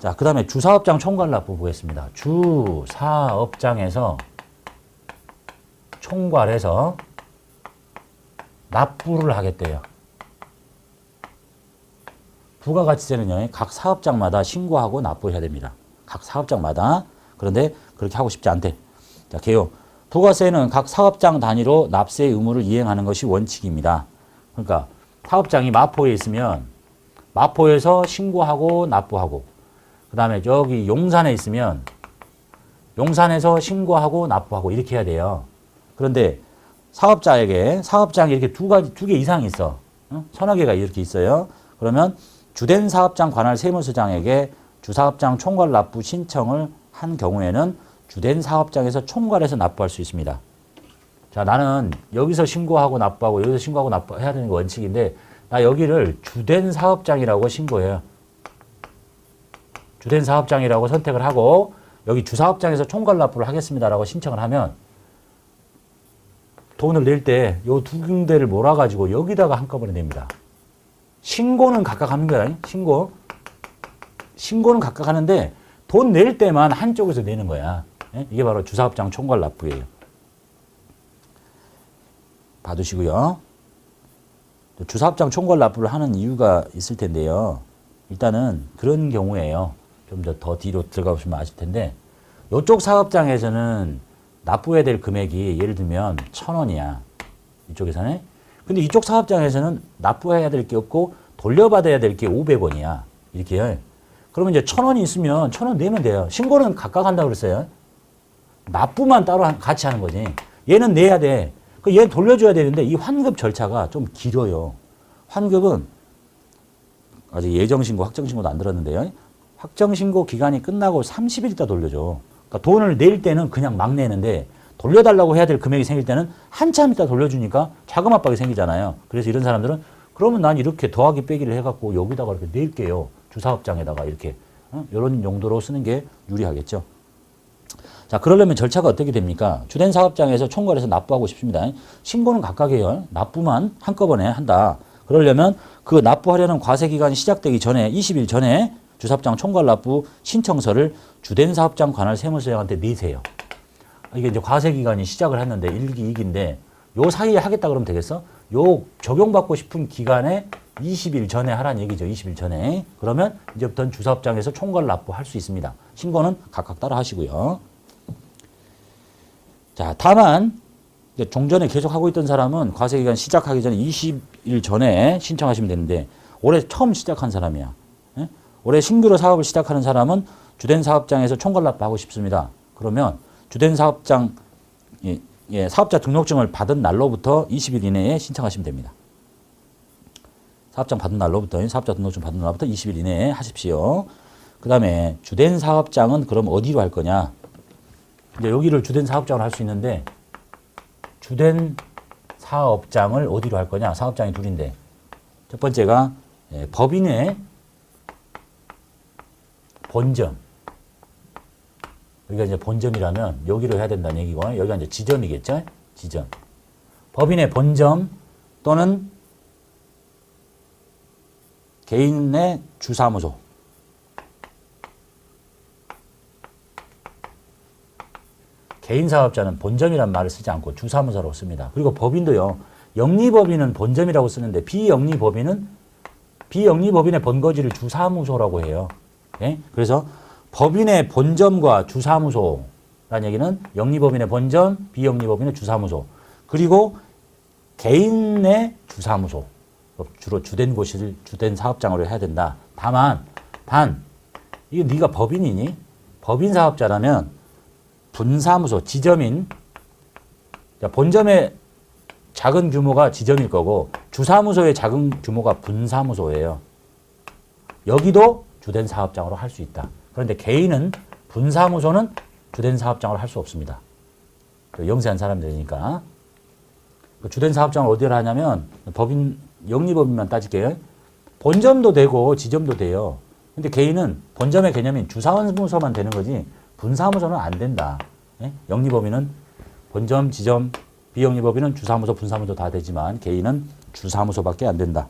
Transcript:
자, 그 다음에 주사업장 총괄납부 보겠습니다. 주사업장에서 총괄해서 납부를 하겠대요. 부가가치세는요, 각 사업장마다 신고하고 납부를 해야 됩니다. 각 사업장마다. 그런데 그렇게 하고 싶지 않대. 자, 개요. 부가세는 각 사업장 단위로 납세 의무를 이행하는 것이 원칙입니다. 그러니까 사업장이 마포에 있으면 마포에서 신고하고 납부하고 그 다음에 저기 용산에 있으면 용산에서 신고하고 납부하고 이렇게 해야 돼요. 그런데 사업자에게 사업장이 이렇게 두 가지 두 개 이상 있어. 어? 서너 개가 이렇게 있어요. 그러면 주된 사업장 관할 세무서장에게 주사업장 총괄 납부 신청을 한 경우에는 주된 사업장에서 총괄해서 납부할 수 있습니다. 자, 나는 여기서 신고하고 납부하고 여기서 신고하고 납부해야 되는 게 원칙인데 나 여기를 주된 사업장이라고 신고해요. 주된 사업장이라고 선택을 하고 여기 주사업장에서 총괄 납부를 하겠습니다라고 신청을 하면 돈을 낼 때 요 두 군데를 몰아가지고 여기다가 한꺼번에 냅니다. 신고는 각각 하는 거야. 신고. 신고는 각각 하는데 돈 낼 때만 한쪽에서 내는 거야. 예? 이게 바로 주사업장 총괄 납부예요. 봐두시고요. 또 주사업장 총괄 납부를 하는 이유가 있을 텐데요. 일단은 그런 경우에요. 좀더더 뒤로 들어가 보시면 아실 텐데 이쪽 사업장에서는 납부해야 될 금액이 예를 들면 천 원이야. 이쪽에서는. 근데 이쪽 사업장에서는 납부해야 될 게 없고 돌려받아야 될게 500원이야. 이렇게요. 그러면 이제 천 원이 있으면 천 원 내면 돼요. 신고는 각각 한다고 그랬어요. 납부만 따로 한- 같이 하는 거지. 얘는 내야 돼. 그 얘는 돌려줘야 되는데 이 환급 절차가 좀 길어요. 환급은 아직 예정신고, 확정신고도 안 들었는데요. 확정신고 기간이 끝나고 30일 있다 돌려줘. 그러니까 돈을 낼 때는 그냥 막 내는데 돌려달라고 해야 될 금액이 생길 때는 한참 있다 돌려주니까 자금 압박이 생기잖아요. 그래서 이런 사람들은 그러면 난 이렇게 더하기 빼기를 해갖고 여기다가 이렇게 낼게요. 주사업장에다가 이렇게. 어? 이런 용도로 쓰는 게 유리하겠죠. 자, 그러려면 절차가 어떻게 됩니까? 주된 사업장에서 총괄해서 납부하고 싶습니다. 신고는 각각이에요. 납부만 한꺼번에 한다. 그러려면 그 납부하려는 과세 기간이 시작되기 전에 20일 전에 주사업장 총괄 납부 신청서를 주된 사업장 관할 세무서장한테 내세요. 이게 이제 과세 기간이 시작을 했는데 1기, 2기인데 요 사이에 하겠다 그러면 되겠어? 요 적용받고 싶은 기간에 20일 전에 하라는 얘기죠. 20일 전에. 그러면 이제부터는 주사업장에서 총괄 납부할 수 있습니다. 신고는 각각 따라 하시고요. 자, 다만 종전에 계속 하고 있던 사람은 과세 기간 시작하기 전에 20일 전에 신청하시면 되는데 올해 처음 시작한 사람이야. 예? 올해 신규로 사업을 시작하는 사람은 주된 사업장에서 총괄 납부하고 싶습니다. 그러면 주된 사업장 예, 예, 사업자 등록증을 받은 날로부터 20일 이내에 신청하시면 됩니다. 사업장 받은 날로부터 사업자 등록증 받은 날로부터 20일 이내에 하십시오. 그 다음에 주된 사업장은 그럼 어디로 할 거냐? 이제 여기를 주된 사업장을 할수 있는데 주된 사업장을 어디로 할 거냐? 사업장이 둘인데 첫 번째가 예, 법인의 본점 여기가 이제 본점이라면 여기로 해야 된다는 얘기고 여기가 이제 지점이겠죠? 지점 법인의 본점 또는 개인의 주사무소 개인 사업자는 본점이란 말을 쓰지 않고 주사무소라고 씁니다. 그리고 법인도요. 영리법인은 본점이라고 쓰는데 비영리법인은 비영리법인의 본거지를 주사무소라고 해요. 예? 그래서 법인의 본점과 주사무소라는 얘기는 영리법인의 본점, 비영리법인의 주사무소. 그리고 개인의 주사무소. 주로 주된 곳을 주된 사업장으로 해야 된다. 다만 단 이게 네가 법인이니? 법인 사업자라면 분사무소, 지점인 자, 본점의 작은 규모가 지점일 거고 주사무소의 작은 규모가 분사무소예요. 여기도 주된 사업장으로 할 수 있다. 그런데 개인은 분사무소는 주된 사업장으로 할 수 없습니다. 그 영세한 사람들이니까. 그 주된 사업장을 어디로 하냐면 법인 영리법인만 따질게요. 본점도 되고 지점도 돼요. 근데 개인은 본점의 개념인 주사무소만 되는 거지 분사무소는 안 된다. 예? 영리법인은 본점, 지점, 비영리법인은 주사무소, 분사무소 다 되지만 개인은 주사무소밖에 안 된다.